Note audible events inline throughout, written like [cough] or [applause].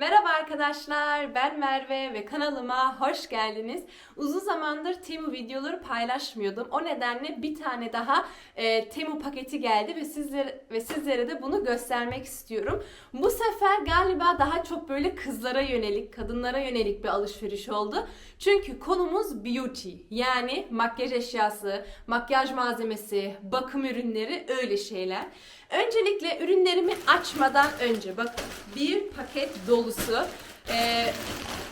Merhaba arkadaşlar, ben Merve ve kanalıma hoş geldiniz. Uzun zamandır Temu videoları paylaşmıyordum. O nedenle bir tane daha e, Temu paketi geldi ve sizlere ve sizlere de bunu göstermek istiyorum. Bu sefer galiba daha çok böyle kızlara yönelik, kadınlara yönelik bir alışveriş oldu. Çünkü konumuz beauty. Yani makyaj eşyası, makyaj malzemesi, bakım ürünleri öyle şeyler. Öncelikle ürünlerimi açmadan önce bakın bir paket dolusu e,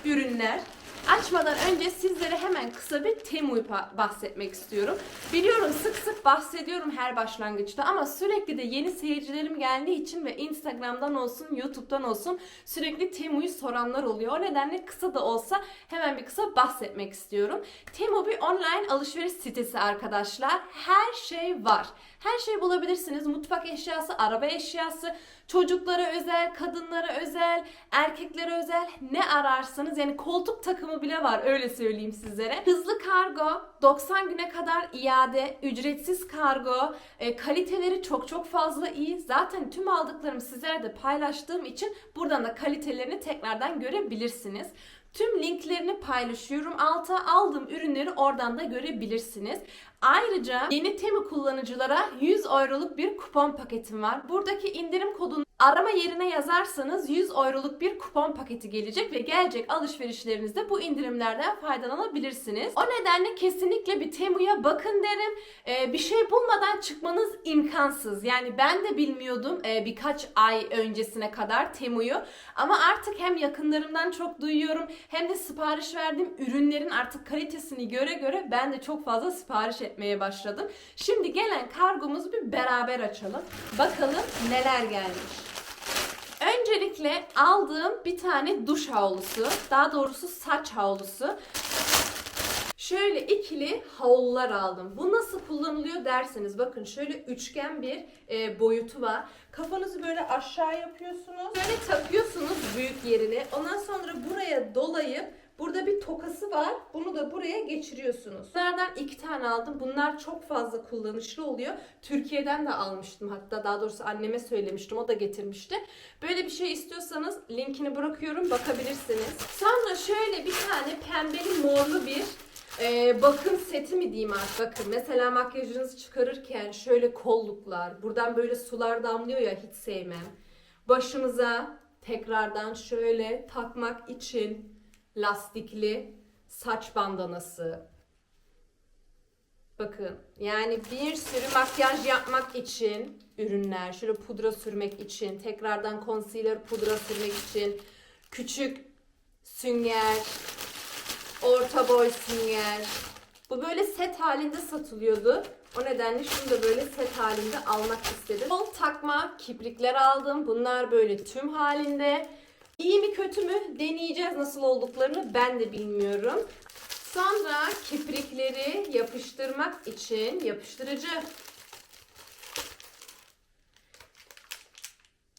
ürünler. Açmadan önce sizlere hemen kısa bir Temu'yu bahsetmek istiyorum. Biliyorum sık sık bahsediyorum her başlangıçta ama sürekli de yeni seyircilerim geldiği için ve Instagram'dan olsun, YouTube'dan olsun sürekli Temu'yu soranlar oluyor. O nedenle kısa da olsa hemen bir kısa bahsetmek istiyorum. Temu bir online alışveriş sitesi arkadaşlar. Her şey var. Her şey bulabilirsiniz. Mutfak eşyası, araba eşyası, çocuklara özel, kadınlara özel, erkeklere özel ne ararsanız yani koltuk takımı bile var öyle söyleyeyim sizlere. Hızlı kargo, 90 güne kadar iade, ücretsiz kargo, e, kaliteleri çok çok fazla iyi. Zaten tüm aldıklarımı sizlere de paylaştığım için buradan da kalitelerini tekrardan görebilirsiniz. Tüm linklerini paylaşıyorum. Alta aldığım ürünleri oradan da görebilirsiniz. Ayrıca yeni Temu kullanıcılara 100 euroluk bir kupon paketim var. Buradaki indirim kodunu arama yerine yazarsanız 100 euroluk bir kupon paketi gelecek ve gelecek alışverişlerinizde bu indirimlerden faydalanabilirsiniz. O nedenle kesinlikle bir Temu'ya bakın derim. Ee, bir şey bulmadan çıkmanız imkansız. Yani ben de bilmiyordum e, birkaç ay öncesine kadar Temu'yu. Ama artık hem yakınlarımdan çok duyuyorum hem de sipariş verdiğim ürünlerin artık kalitesini göre göre ben de çok fazla sipariş etmeye başladım. Şimdi gelen kargomuzu bir beraber açalım. Bakalım neler gelmiş. Öncelikle aldığım bir tane duş havlusu, daha doğrusu saç havlusu. Şöyle ikili havlular aldım. Bu nasıl kullanılıyor derseniz bakın şöyle üçgen bir e, boyutu var. Kafanızı böyle aşağı yapıyorsunuz. Böyle takıyorsunuz büyük yerine. Ondan sonra buraya dolayıp burada bir tokası var. Bunu da buraya geçiriyorsunuz. Bunlardan iki tane aldım. Bunlar çok fazla kullanışlı oluyor. Türkiye'den de almıştım hatta. Daha doğrusu anneme söylemiştim. O da getirmişti. Böyle bir şey istiyorsanız linkini bırakıyorum. Bakabilirsiniz. Sonra şöyle bir tane pembeli morlu bir ee, bakım seti mi diyeyim artık bakın mesela makyajınızı çıkarırken şöyle kolluklar buradan böyle sular damlıyor ya hiç sevmem başımıza tekrardan şöyle takmak için lastikli saç bandanası bakın yani bir sürü makyaj yapmak için ürünler şöyle pudra sürmek için tekrardan concealer pudra sürmek için küçük sünger orta boy sünger. Bu böyle set halinde satılıyordu. O nedenle şunu da böyle set halinde almak istedim. Kol takma kiprikler aldım. Bunlar böyle tüm halinde. İyi mi kötü mü deneyeceğiz nasıl olduklarını ben de bilmiyorum. Sonra kiprikleri yapıştırmak için yapıştırıcı.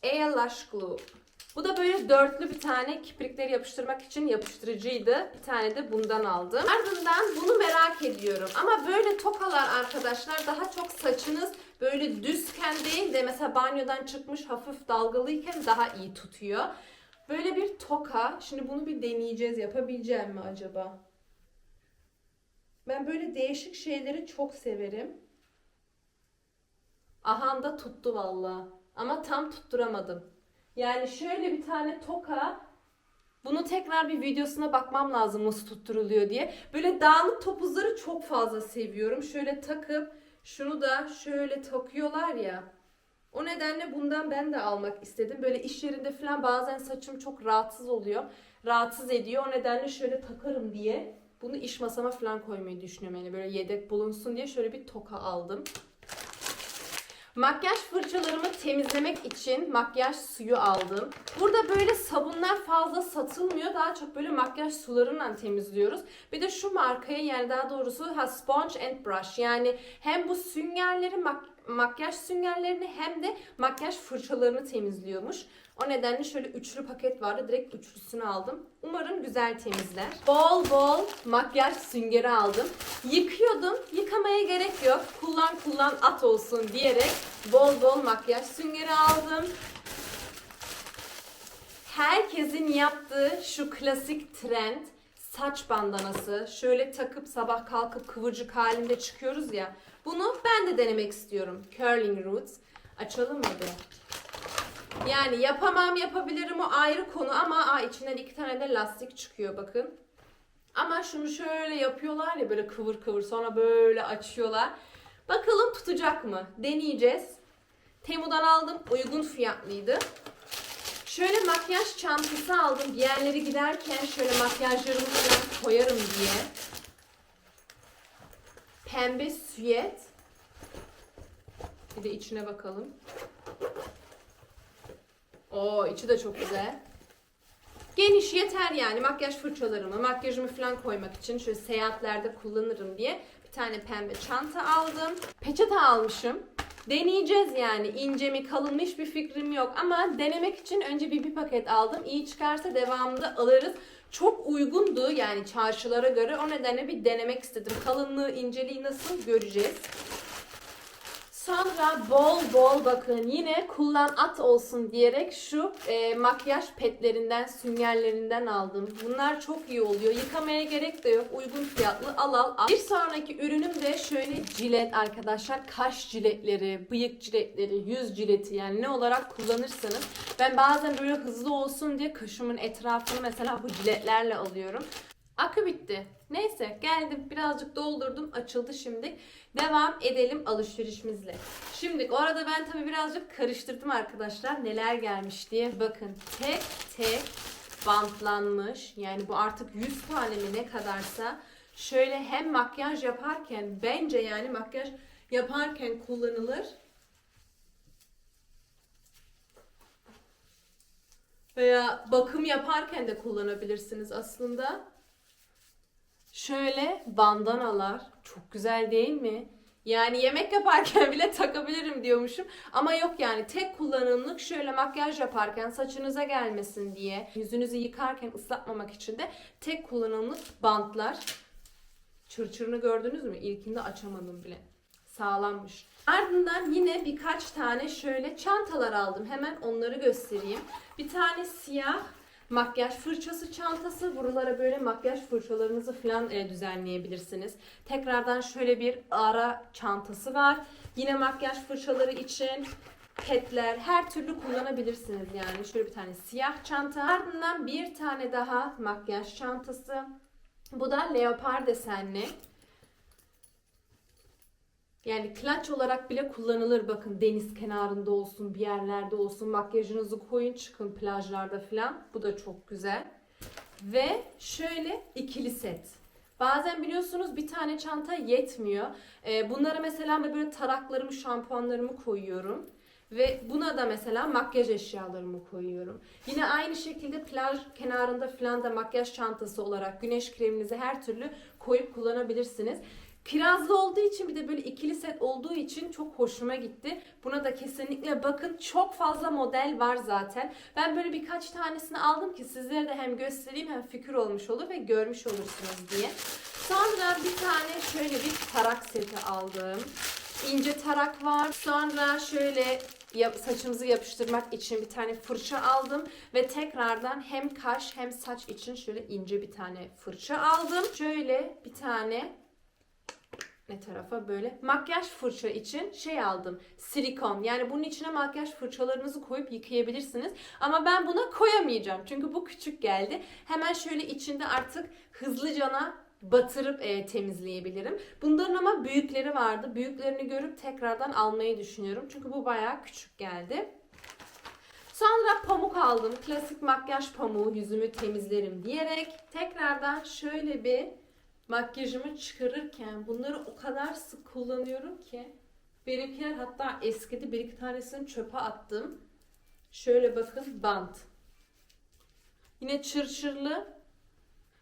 Air Lash Glue. Bu da böyle dörtlü bir tane kiprikleri yapıştırmak için yapıştırıcıydı. Bir tane de bundan aldım. Ardından bunu merak ediyorum. Ama böyle tokalar arkadaşlar daha çok saçınız böyle düzken değil de mesela banyodan çıkmış hafif dalgalıyken daha iyi tutuyor. Böyle bir toka. Şimdi bunu bir deneyeceğiz. Yapabileceğim mi acaba? Ben böyle değişik şeyleri çok severim. Aha da tuttu valla. Ama tam tutturamadım. Yani şöyle bir tane toka bunu tekrar bir videosuna bakmam lazım nasıl tutturuluyor diye. Böyle dağınık topuzları çok fazla seviyorum. Şöyle takıp şunu da şöyle takıyorlar ya. O nedenle bundan ben de almak istedim. Böyle iş yerinde falan bazen saçım çok rahatsız oluyor. Rahatsız ediyor. O nedenle şöyle takarım diye. Bunu iş masama falan koymayı düşünüyorum. Yani böyle yedek bulunsun diye şöyle bir toka aldım. Makyaj fırçalarımı temizlemek için makyaj suyu aldım. Burada böyle sabunlar fazla satılmıyor. Daha çok böyle makyaj sularından temizliyoruz. Bir de şu markaya yani daha doğrusu ha Sponge and Brush. Yani hem bu süngerleri mak- makyaj süngerlerini hem de makyaj fırçalarını temizliyormuş. O nedenle şöyle üçlü paket vardı. Direkt üçlüsünü aldım. Umarım güzel temizler. Bol bol makyaj süngeri aldım. Yıkıyordum. Yıkamaya gerek yok. Kullan kullan at olsun diyerek bol bol makyaj süngeri aldım. herkesin yaptığı şu klasik trend saç bandanası. Şöyle takıp sabah kalkıp kıvırcık halinde çıkıyoruz ya. Bunu ben de denemek istiyorum. Curling Roots. Açalım mı bir? Yani yapamam yapabilirim o ayrı konu ama aa, içinden iki tane de lastik çıkıyor bakın. Ama şunu şöyle yapıyorlar ya böyle kıvır kıvır sonra böyle açıyorlar. Bakalım tutacak mı? Deneyeceğiz. Temu'dan aldım. Uygun fiyatlıydı. Şöyle makyaj çantası aldım. Bir giderken şöyle makyajlarımı koyarım diye. Pembe süet. Bir de içine bakalım. Oo içi de çok güzel. Geniş yeter yani makyaj fırçalarımı, makyajımı falan koymak için şöyle seyahatlerde kullanırım diye bir tane pembe çanta aldım. Peçete almışım. Deneyeceğiz yani ince mi kalın mı hiçbir fikrim yok ama denemek için önce bir bir paket aldım. İyi çıkarsa devamında alırız. Çok uygundu yani çarşılara göre o nedenle bir denemek istedim. Kalınlığı, inceliği nasıl göreceğiz. Sonra bol bol bakın yine kullan at olsun diyerek şu e, makyaj petlerinden, süngerlerinden aldım. Bunlar çok iyi oluyor. Yıkamaya gerek de yok. Uygun fiyatlı al al al. Bir sonraki ürünüm de şöyle cilet arkadaşlar. Kaş ciletleri, bıyık ciletleri, yüz cileti yani ne olarak kullanırsanız. Ben bazen böyle hızlı olsun diye kaşımın etrafını mesela bu ciletlerle alıyorum. Akü bitti. Neyse geldim birazcık doldurdum açıldı şimdi. Devam edelim alışverişimizle. Şimdi orada ben tabii birazcık karıştırdım arkadaşlar neler gelmiş diye. Bakın tek tek bantlanmış. Yani bu artık 100 tane mi ne kadarsa. Şöyle hem makyaj yaparken bence yani makyaj yaparken kullanılır. Veya bakım yaparken de kullanabilirsiniz aslında. Şöyle bandanalar. Çok güzel değil mi? Yani yemek yaparken [laughs] bile takabilirim diyormuşum. Ama yok yani tek kullanımlık şöyle makyaj yaparken saçınıza gelmesin diye, yüzünüzü yıkarken ıslatmamak için de tek kullanımlık bantlar. Çırçırını gördünüz mü? İlkinde açamadım bile. Sağlammış. Ardından yine birkaç tane şöyle çantalar aldım. Hemen onları göstereyim. Bir tane siyah makyaj fırçası çantası. Buralara böyle makyaj fırçalarınızı falan e, düzenleyebilirsiniz. Tekrardan şöyle bir ara çantası var. Yine makyaj fırçaları için petler her türlü kullanabilirsiniz yani. Şöyle bir tane siyah çanta. Ardından bir tane daha makyaj çantası. Bu da leopar desenli. Yani clutch olarak bile kullanılır. Bakın deniz kenarında olsun, bir yerlerde olsun. Makyajınızı koyun çıkın plajlarda falan. Bu da çok güzel. Ve şöyle ikili set. Bazen biliyorsunuz bir tane çanta yetmiyor. Ee, bunlara mesela böyle taraklarımı, şampuanlarımı koyuyorum. Ve buna da mesela makyaj eşyalarımı koyuyorum. Yine aynı şekilde plaj kenarında falan da makyaj çantası olarak güneş kreminizi her türlü koyup kullanabilirsiniz. Kirazlı olduğu için bir de böyle ikili set olduğu için çok hoşuma gitti. Buna da kesinlikle bakın. Çok fazla model var zaten. Ben böyle birkaç tanesini aldım ki sizlere de hem göstereyim hem fikir olmuş olur ve görmüş olursunuz diye. Sonra bir tane şöyle bir tarak seti aldım. İnce tarak var. Sonra şöyle saçımızı yapıştırmak için bir tane fırça aldım ve tekrardan hem kaş hem saç için şöyle ince bir tane fırça aldım. Şöyle bir tane ne tarafa? Böyle. Makyaj fırça için şey aldım. Silikon. Yani bunun içine makyaj fırçalarınızı koyup yıkayabilirsiniz. Ama ben buna koyamayacağım. Çünkü bu küçük geldi. Hemen şöyle içinde artık hızlıcana batırıp e, temizleyebilirim. Bunların ama büyükleri vardı. Büyüklerini görüp tekrardan almayı düşünüyorum. Çünkü bu bayağı küçük geldi. Sonra pamuk aldım. Klasik makyaj pamuğu yüzümü temizlerim diyerek tekrardan şöyle bir makyajımı çıkarırken bunları o kadar sık kullanıyorum ki benimkiler hatta eskidi bir iki tanesini çöpe attım. Şöyle bakın bant. Yine çırçırlı.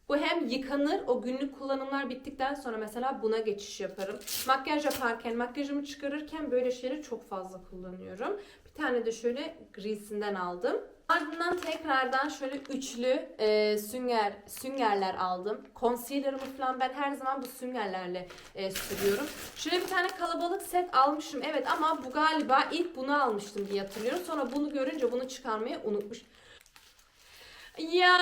Bu hem yıkanır o günlük kullanımlar bittikten sonra mesela buna geçiş yaparım. Makyaj yaparken, makyajımı çıkarırken böyle şeyleri çok fazla kullanıyorum. Bir tane de şöyle grisinden aldım. Ardından tekrardan şöyle üçlü e, sünger süngerler aldım. Concealer'ımı falan ben her zaman bu süngerlerle e, sürüyorum. Şöyle bir tane kalabalık set almışım. Evet ama bu galiba ilk bunu almıştım diye hatırlıyorum. Sonra bunu görünce bunu çıkarmayı unutmuş. Ya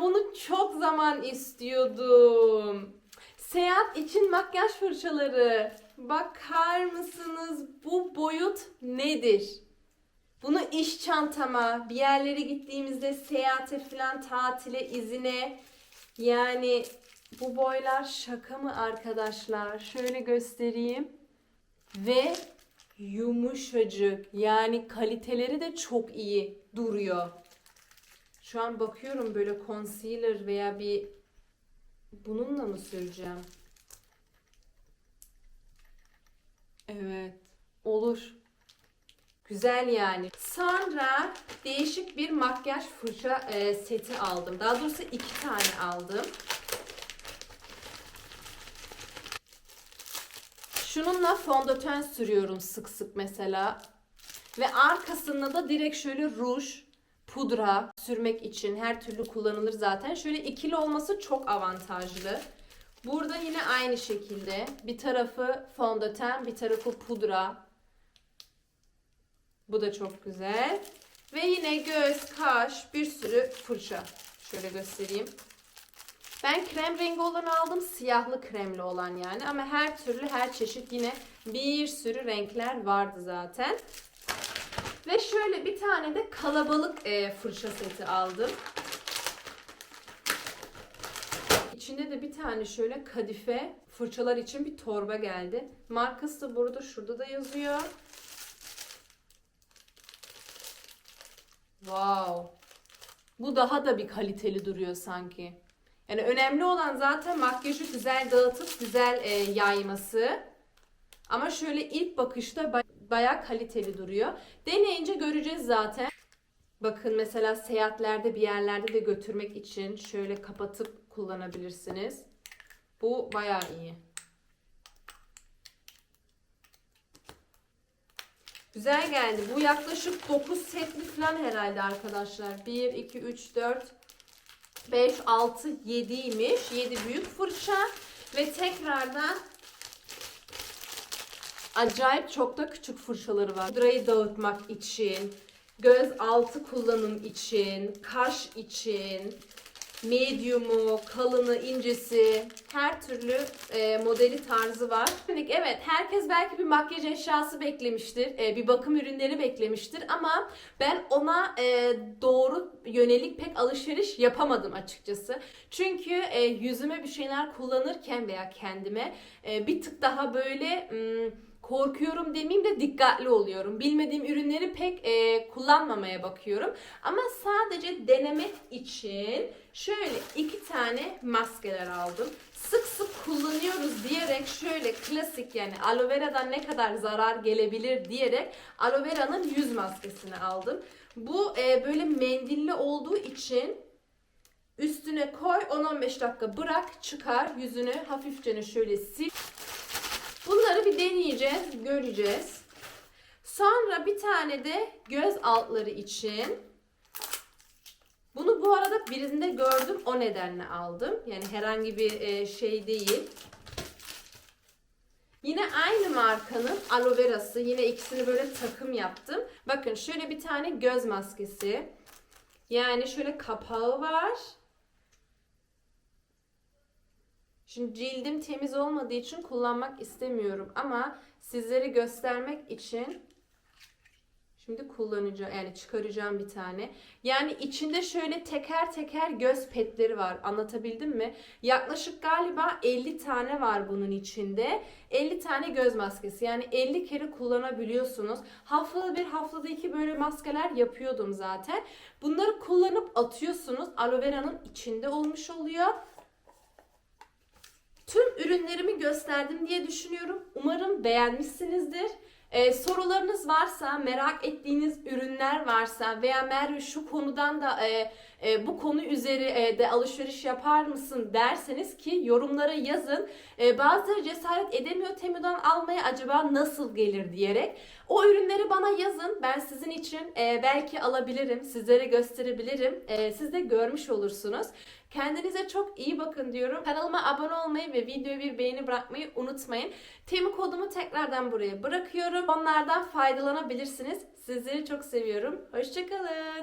bunu çok zaman istiyordum. Seyahat için makyaj fırçaları. Bakar mısınız bu boyut nedir? Bunu iş çantama, bir yerlere gittiğimizde seyahate falan, tatile, izine yani bu boylar şaka mı arkadaşlar? Şöyle göstereyim. Ve yumuşacık. Yani kaliteleri de çok iyi duruyor. Şu an bakıyorum böyle concealer veya bir bununla mı süreceğim? Evet. Olur. Güzel yani. Sonra değişik bir makyaj fırça e, seti aldım. Daha doğrusu iki tane aldım. Şununla fondöten sürüyorum sık sık mesela. Ve arkasında da direkt şöyle ruj, pudra sürmek için her türlü kullanılır zaten. Şöyle ikili olması çok avantajlı. Burada yine aynı şekilde bir tarafı fondöten, bir tarafı pudra. Bu da çok güzel. Ve yine göz, kaş, bir sürü fırça. Şöyle göstereyim. Ben krem rengi olanı aldım. Siyahlı kremli olan yani. Ama her türlü her çeşit yine bir sürü renkler vardı zaten. Ve şöyle bir tane de kalabalık e, fırça seti aldım. İçinde de bir tane şöyle kadife fırçalar için bir torba geldi. Markası da burada şurada da yazıyor. Wow. Bu daha da bir kaliteli duruyor sanki. Yani önemli olan zaten makyajı güzel dağıtıp güzel e, yayması. Ama şöyle ilk bakışta ba- bayağı kaliteli duruyor. Deneyince göreceğiz zaten. Bakın mesela seyahatlerde bir yerlerde de götürmek için şöyle kapatıp kullanabilirsiniz. Bu bayağı iyi. Güzel geldi. Bu yaklaşık 9 setli falan herhalde arkadaşlar. 1, 2, 3, 4, 5, 6, 7'ymiş. 7 büyük fırça. Ve tekrardan acayip çok da küçük fırçaları var. Pudrayı dağıtmak için, göz altı kullanım için, kaş için, medium'u, kalını, incesi, her türlü e, modeli tarzı var. Evet, herkes belki bir makyaj eşyası beklemiştir, e, bir bakım ürünleri beklemiştir ama ben ona e, doğru yönelik pek alışveriş yapamadım açıkçası. Çünkü e, yüzüme bir şeyler kullanırken veya kendime e, bir tık daha böyle... Hmm, korkuyorum demeyeyim de dikkatli oluyorum. Bilmediğim ürünleri pek e, kullanmamaya bakıyorum. Ama sadece denemek için şöyle iki tane maskeler aldım. Sık sık kullanıyoruz diyerek şöyle klasik yani aloe vera'dan ne kadar zarar gelebilir diyerek aloe vera'nın yüz maskesini aldım. Bu e, böyle mendilli olduğu için üstüne koy 10-15 dakika bırak çıkar yüzünü hafifçe şöyle sil. Bunları bir deneyeceğiz, göreceğiz. Sonra bir tane de göz altları için. Bunu bu arada birinde gördüm, o nedenle aldım. Yani herhangi bir e, şey değil. Yine aynı markanın aloe verası. Yine ikisini böyle takım yaptım. Bakın şöyle bir tane göz maskesi. Yani şöyle kapağı var. Şimdi cildim temiz olmadığı için kullanmak istemiyorum ama sizlere göstermek için şimdi kullanacağım yani çıkaracağım bir tane. Yani içinde şöyle teker teker göz petleri var. Anlatabildim mi? Yaklaşık galiba 50 tane var bunun içinde. 50 tane göz maskesi. Yani 50 kere kullanabiliyorsunuz. Haftada bir, haftada iki böyle maskeler yapıyordum zaten. Bunları kullanıp atıyorsunuz. Aloe vera'nın içinde olmuş oluyor. Tüm ürünlerimi gösterdim diye düşünüyorum. Umarım beğenmişsinizdir. Ee, sorularınız varsa, merak ettiğiniz ürünler varsa veya Merve şu konudan da e, e, bu konu üzeri e, de alışveriş yapar mısın derseniz ki yorumlara yazın. E, bazıları cesaret edemiyor Temu'dan almaya acaba nasıl gelir diyerek. O ürünleri bana yazın. Ben sizin için e, belki alabilirim, sizlere gösterebilirim. E, siz de görmüş olursunuz. Kendinize çok iyi bakın diyorum. Kanalıma abone olmayı ve videoya bir beğeni bırakmayı unutmayın. Temu kodumu tekrardan buraya bırakıyorum. Onlardan faydalanabilirsiniz. Sizleri çok seviyorum. Hoşçakalın.